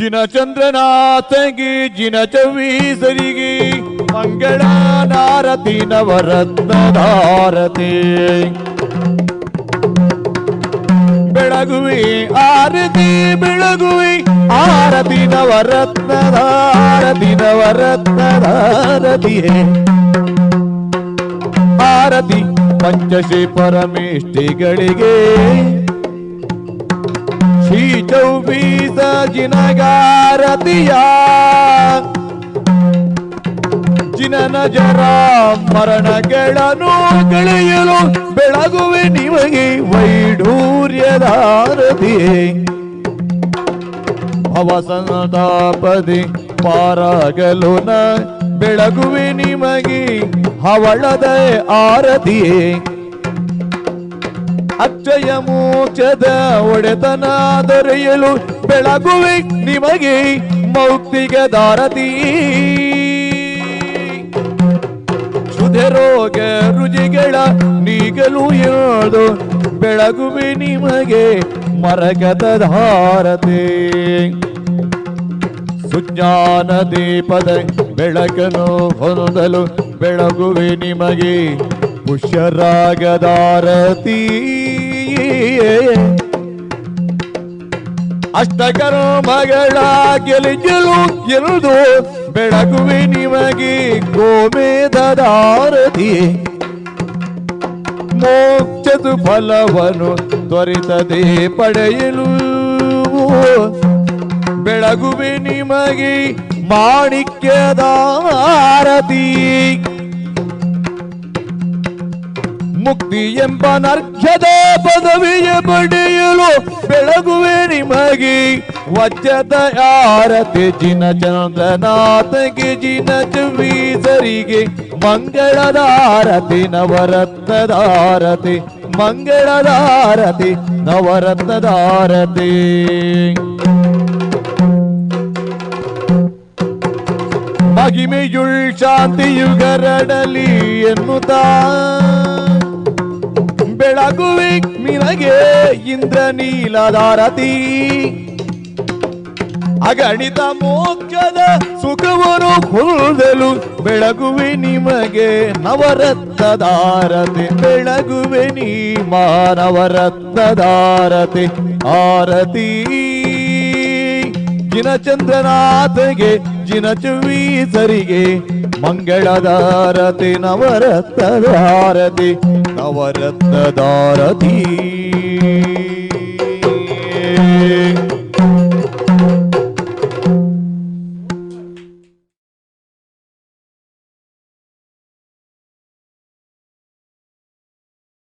ಜಿನ ಚಂದ್ರನಾಥಗೆ, ಜಿನ ಚವೀಸರಿಗೆ ಮಂಗಳ ನಾರತಿ ನವರತ್ನಧಾರತಿ ಬೆಳಗುವಿ ಆರತಿ, ಬೆಳಗುವೆ ಆರತಿ ನವರತ್ನಧಾರತಿ ನವರತ್ನಧಾರತಿಯೇ ಆರತಿ ಪಂಚಶಿ ಪರಮೇಷ್ಠಿಗಳಿಗೆ ಶ್ರೀ ಚೌಬೀಸ ಜಿನಗಾರತಿಯ. ಜಿನನ ಜರ ಮರಣಗಳನ್ನು ಕಳೆಯಲು ಬೆಳಗುವೆ ನಿಮಗೆ ವೈಡೂರ್ಯದಾರತಿಯೇ ಭವಸಂತಾಪದಿ ಪಾರಾಗಲು ನ ಬೆಳಗುವೆ ನಿಮಗೆ ಹವಳದ ಆರತಿಯೇ. ಅಕ್ಷಯ ಮೋಕ್ಷದ ಒಡೆತನ ದೊರೆಯಲು ಬೆಳಗುವೆ ನಿಮಗೆ ಮೌಕ್ತಿಗ ದಾರತಿ ಶುದೆ ರೋಗ ರುಜಿಗಳ ನೀಗಲು ಯಾವುದು ಬೆಳಗುವೆ ನಿಮಗೆ ಮರಗದ ಧಾರತೆ. ಸುಜ್ಞಾನ ದೀಪದ ಬೆಳಕನು ಹೊಂದಲು ಬೆಳಗುವೆ ನಿಮಗೆ ಪುಷ್ಯರಾಗದಾರತಿ ಅಷ್ಟಕರ್ಮಗಳ ಗೆಲಿಗೆಲು ಗೆಲುದು ಬೆಳಗುವೆ ನಿಮಗೆ ಗೋಮೇಧಾರತಿ ಮೋಕ್ಷದ ಫಲವನ್ನು ತ್ವರಿತದೆ ಪಡೆಯಲು. ಬೆಳಗುವೆ ನಿಮಗೆ ಮಾಣಿಕ್ಯದಾರತಿ ಮುಕ್ತಿ ಎಂಬ ನರ್ಘ್ಯದ ಪದವಿಯ ಪಡೆಯಲು ಬೆಳಗುವೆ ನಿಮಗೆ. ವಜ್ರದ ಆರತಿ ಜಿನ ಚಂದ್ರನಾಥ ಜಿನ ಚವೀಸರಿಗೆ ಮಂಗಳದಾರತಿ ನವರತ್ನದಾರತಿ ಮಂಗಳದಾರತಿ ನವರತ್ನದಾರತಿ ಮಹಿಮೆಯುಳ್ ಶಾಂತಿಯುಗರಡಲಿ ಎನ್ನುತ್ತಾ ಬೆಳಗುವೆ ನಿನಗೆ ಇಂದ್ರ ನೀಲದಾರತಿ ಅಗಣಿತ ಮೋಕ್ಷದ ಸುಖವರು ಹುಲ್ದಲು ಬೆಳಗುವೆ ನಿಮಗೆ ನವರತ್ನದಾರತೆ. ಬೆಳಗುವೆ ನೀ ಮಾನವರತ್ನದಾರತೆ ಆರತಿ. ಜಿನಚಂದ್ರನಾಥಗೆ ಜಿನಚುವೀಸರಿಗೆ ಮಂಗಳದಾರತಿ ನವರತ್ನದಾರತಿ ನವರತ್ನದಾರತಿ